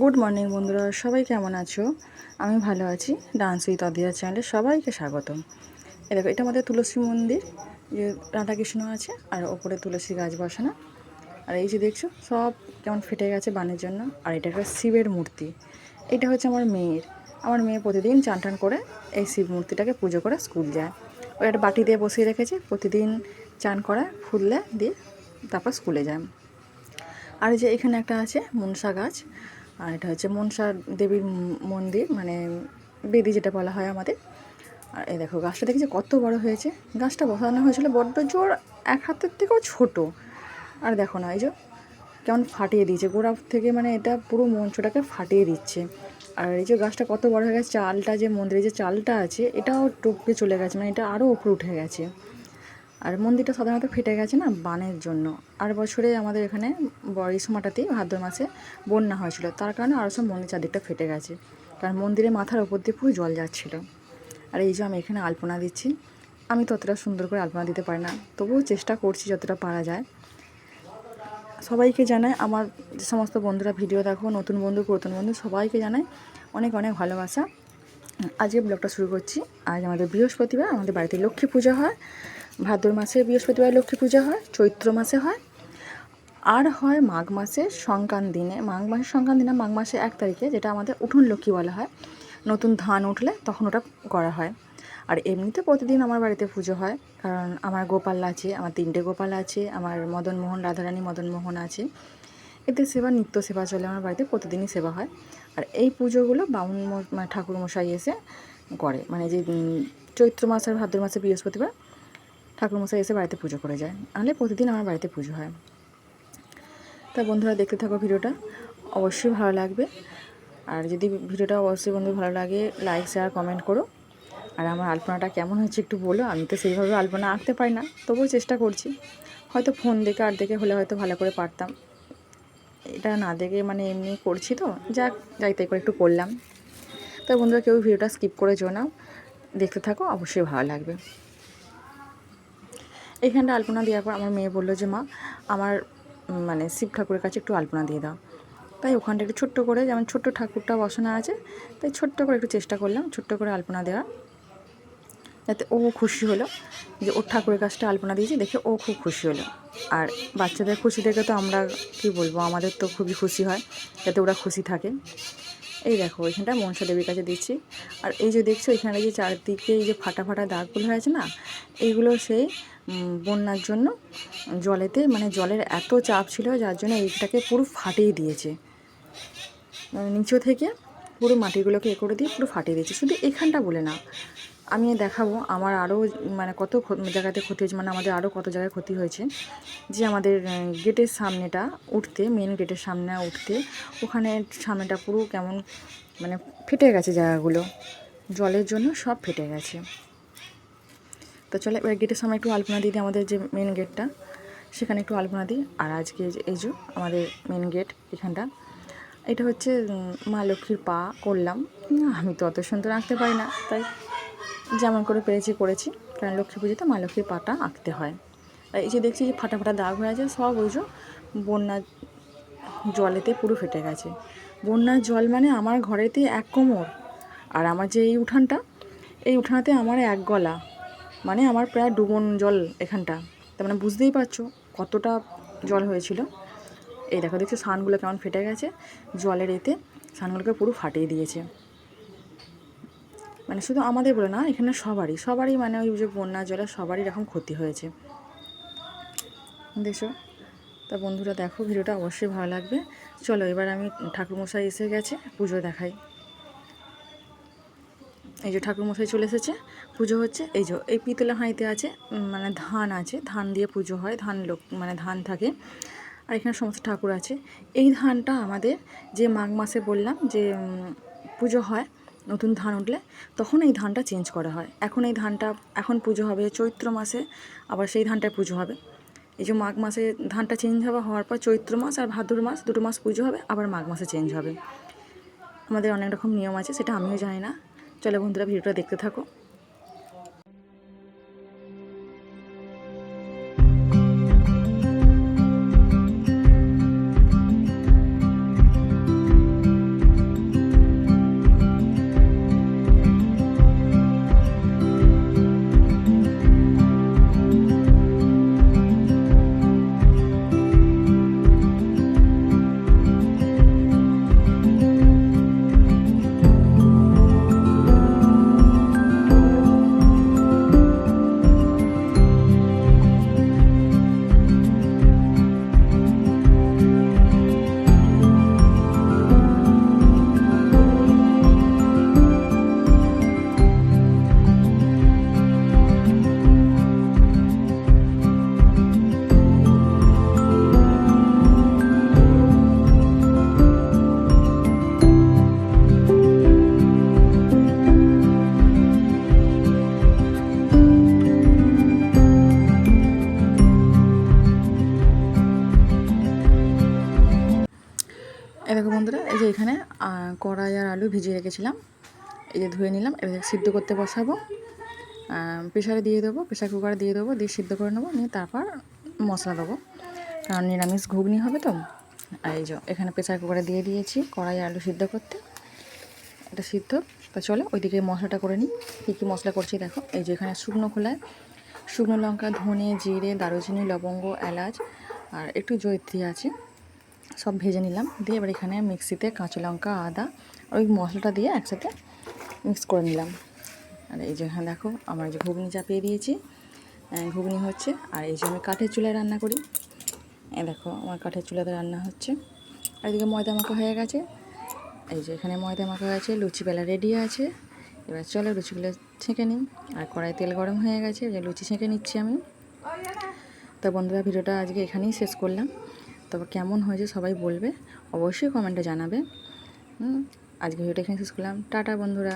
Good morning বন্ধুরা। সবাই কেমন আছো? আমি ভালো আছি। ডান্স উইথ অদিয়া চ্যানেলে সবাইকে স্বাগতম। এ দেখো, এটা আমাদের তুলসী মন্দির। যে রাধাকৃষ্ণ আছে, আর ওপরে তুলসী গাছ বসানো। আর এই যে দেখছ, সব কেমন ফেটে গেছে বানের জন্য। আর এটা একটা শিবের মূর্তি। এটা হচ্ছে আমার মেয়ের। আমার মেয়ে প্রতিদিন চান টান করে এই শিব মূর্তিটাকে পুজো করে স্কুল যায়। ওই একটা বাটি দিয়ে বসিয়ে রেখেছি, প্রতিদিন চান করে, ফুললে দিয়ে তারপর স্কুলে যায়। আর যে এখানে একটা আছে মনসা গাছ। আর এটা হচ্ছে মনসা দেবীর মন্দির মানে বেদি যেটা বলা হয় আমাদের। আর এই দেখো, গাছটা দেখেছি কত বড় হয়েছে। গাছটা বসানো হয়েছিল বড্ড জোর, এক হাতের থেকেও ছোট। আর দেখো না, এই যে কেমন ফাটিয়ে দিয়েছে। গোড়া থেকে মানে এটা পুরো মঞ্চটাকে ফাটিয়ে দিচ্ছে। আর এই যে গাছটা কত বড় হয়ে গেছে, চালটা যে মন্দিরে যে চালটা আছে, এটাও টপকে চলে গেছে। মানে এটা আরও উপরে উঠে গেছে। আর মন্দিরটা সাধারণত ফেটে গেছে না বানের জন্য। আর বছরে আমাদের এখানে সময়টাতেই ভাদ্র মাসে বন্যা হয়েছিল। তার কারণে আরও সব মন্দির চারদিকটা ফেটে গেছে। কারণ মন্দিরের মাথার ওপর দিয়ে পুরো জল যাচ্ছিল। আর এই যে আমি এখানে আলপনা দিচ্ছি, আমি ততটা সুন্দর করে আলপনা দিতে পারি না। তবুও চেষ্টা করছি যতটা পারা যায়। সবাইকে জানাই, আমার যে সমস্ত বন্ধুরা ভিডিও দেখো, নতুন বন্ধু, পুরাতন বন্ধু, সবাইকে জানাই অনেক অনেক ভালোবাসা। আজকে ব্লগটা শুরু করছি। আজ আমাদের বৃহস্পতিবার, আমাদের বাড়িতে লক্ষ্মী পূজা হয়। ভাদ্র মাসে বৃহস্পতিবার লক্ষ্মী পূজা হয়, চৈত্র মাসে হয়, আর হয় মাঘ মাসে সংক্রান্ত দিনে। মাঘ মাসের সংক্রান্ত দিনে, মাঘ মাসে এক তারিখে যেটা আমাদের উঠুন লক্ষ্মী বলা হয়, নতুন ধান উঠলে তখন ওটা করা হয়। আর এমনিতে প্রতিদিন আমার বাড়িতে পুজো হয়, কারণ আমার গোপাল আছে, আমার তিনটে গোপাল আছে, আমার মদন মোহন, রাধারানী মদন মোহন আছে। এতে সেবা, নিত্য সেবা চলে আমার বাড়িতে, প্রতিদিনই সেবা হয়। আর এই পুজোগুলো বামুন মানে ঠাকুর মশাই এসে করে। মানে যে চৈত্র মাস আর ভাদ্র মাসে বৃহস্পতিবার ঠাকুরমশাই এসে বাড়িতে পুজো করে যায়। নাহলে প্রতিদিন আমার বাড়িতে পুজো হয়। তা বন্ধুরা, দেখতে থাকো ভিডিওটা। অবশ্যই ভালো লাগবে। আর যদি ভিডিওটা অবশ্যই বন্ধু ভালো লাগে লাইক শেয়ার কমেন্ট করো। আর আমার আলপনাটা কেমন হচ্ছে একটু বলো। আমি তো সেইভাবে আলপনা আঁকতে পারি না, তবুও চেষ্টা করছি। হয়তো ফোন দেখে আর দেখে হলে হয়তো ভালো করে পারতাম। এটা না দেখে মানে এমনি করছি তো। যাক যাই তাই করে একটু করলাম। তো বন্ধুরা, কেউ ভিডিওটা স্কিপ করে না। দেখতে থাকো, অবশ্যই ভালো লাগবে। এইখানটা আলপনা দেওয়ার পর আমার মেয়ে বলল যে, মা, আমার মানে শিব ঠাকুরের কাছে একটু আলপনা দিয়ে দাও। তাই ওখানটা একটু ছোট্ট করে, যেমন ছোট্ট ঠাকুরটা বসানো আছে, তাই ছোট্ট করে একটু চেষ্টা করলাম ছোট্ট করে আলপনা দেওয়ার। যাতে ও খুশি হলো যে, ওর ঠাকুরের কাছটা আলপনা দিয়েছি, দেখে ও খুব খুশি হলো। আর বাচ্চাদের খুশি দেখে তো আমরা, কি বলব, আমাদের তো খুবই খুশি হয়, যাতে ওরা খুশি থাকে। এই দেখো, এখানটা মনসা দেবীর কাছে দিচ্ছি। আর এই যে দেখছ, এখানে যে চারদিকে এই যে ফাটা ফাটা দাগগুলো হয়েছে না, এইগুলো সেই বন্যার জন্য জলেতে মানে জলের এত চাপ ছিল, যার জন্য এইটাকে পুরো ফাটিয়ে দিয়েছে। মানে নিচু থেকে পুরো মাটিগুলোকে এ করে দিয়ে পুরো ফাটিয়ে দিয়েছে। শুধু এখানটা বলে না আমি দেখাবো আমার আরও মানে কত জায়গাতে ক্ষতি হয়েছে মানে আমাদের আরও কত জায়গায় ক্ষতি হয়েছে। যে আমাদের গেটের সামনেটা উঠতে মেন গেটের সামনে উঠতে, ওখানে সামনেটা পুরো কেমন মানে ফেটে গেছে জায়গাগুলো। জলের জন্য সব ফেটে গেছে। তো চলে এবার গেটের সামনে একটু আলপনা দিই আমাদের যে মেন গেটটা। সেখানে একটু আলপনা দিই। আর আজকে এই যে আমাদের মেন গেট এখানটা, এটা হচ্ছে মা লক্ষ্মীর পা করলাম। আমি তো অত সুন্দর আঁকতে পারি না, তাই যেমন করে পেরেছি, করেছি। কারণ লক্ষ্মী পুজোতে মা লক্ষ্মীর পাটা আঁকতে হয়। এই যে দেখছি যে ফাটা ফাটা দাগ হয়ে আছে, সব ওই যে বন্যা জলেতে পুরো ফেটে গেছে। বন্যার জল মানে আমার ঘরেতে এক কোমর, আর আমার যে এই উঠানটা, এই উঠানতে আমার এক গলা। মানে আমার প্রায় ডুবন জল এখানটা। তার মানে বুঝতেই পারছ কতটা জল হয়েছিল। এই দেখো, দেখছ সানগুলো কেমন ফেটে গেছে। জলের এতে সানগুলোকে পুরো ফাটিয়ে দিয়েছে। মানে শুধু আমাদের বলে না, এখানে সবারই সবারই মানে ওই যে বন্যা, জলে সবারই এরকম ক্ষতি হয়েছে। দেখছ? তা বন্ধুরা দেখো, ভিডিওটা অবশ্যই ভালো লাগবে। চলো, এবার আমি ঠাকুরমশাই এসে গেছে, পুজো দেখাই। এই যে ঠাকুরমশাই চলে এসেছে, পুজো হচ্ছে, এই যে, এই পিতলা হাঁড়িতে আছে মানে ধান আছে, ধান দিয়ে পুজো হয়, ধান লোক মানে ধান থাকে। আর এখানে সমস্ত ঠাকুর আছে। এই ধানটা আমাদের যে মাঘ মাসে বললাম যে পুজো হয় নতুন ধান উঠলে তখন এই ধানটা চেঞ্জ করা হয়। এখন এই ধানটা, এখন পুজো হবে চৈত্র মাসে, আবার সেই ধানটায় পুজো হবে। এই যে মাঘ মাসে ধানটা চেঞ্জ হবে হওয়ার পর চৈত্র মাস আর ভাদুর মাস দুটো মাস পুজো হবে, আবার মাঘ মাসে চেঞ্জ হবে। আমাদের অনেক রকম নিয়ম আছে, সেটা আমিও জানি না। চলে বন্ধুরা, ভিডিওটা দেখতে থাকো। যে এখানে কড়াই আর আলু ভিজিয়ে রেখেছিলাম। এই যে ধুয়ে নিলাম, এবার সিদ্ধ করতে বসাবো। প্রেশারে দিয়ে দেবো প্রেশার কুকারে দিয়ে দেবো, দিয়ে সিদ্ধ করে নেব, নিয়ে তারপর মশলা দেবো। কারণ নিরামিষ ঘুগনি হবে তো। আর এই যে, এখানে প্রেশার কুকারে দিয়ে দিয়েছি কড়াই আলু সিদ্ধ করতে। এটা সিদ্ধ, তা চলো ওইদিকে মশলাটা করে নিই। কী কী মশলা করছি দেখো, এই যে এখানে শুকনো খোলায়, শুকনো লঙ্কা, ধনে, জিরে, দারুচিনি, লবঙ্গ, এলাচ, আর একটু জয়ত্রী আছে। সব ভেজে নিলাম। দিয়ে এবার এখানে মিক্সিতে কাঁচা লঙ্কা, আদা ওই মশলাটা দিয়ে একসাথে মিক্স করে নিলাম। আর এই যে এখানে দেখো আমার যে ঘুগনি চাপিয়ে দিয়েছি। ঘুগনি হচ্ছে। আর এই যে আমি কাঠের চুলায় রান্না করি। দেখো আমার কাঠের চুলাতে রান্না হচ্ছে। আর এদিকে ময়দা মাখা হয়ে গেছে। এই যে এখানে ময়দা মাখা আছে লুচি বেলা রেডি আছে। এবার চলো লুচিগুলো ছেঁকে নিই। আর কড়াই তেল গরম হয়ে গেছে যে লুচি ছেঁকে নিচ্ছি আমি। তো বন্ধুরা, ভিডিওটা আজকে এখানেই শেষ করলাম। তবে কেমন হয়েছে সবাই বলবে, অবশ্যই কমেন্টে জানাবে। আজকে ভিডিওটা এখানে শেষ করলাম। টাটা বন্ধুরা।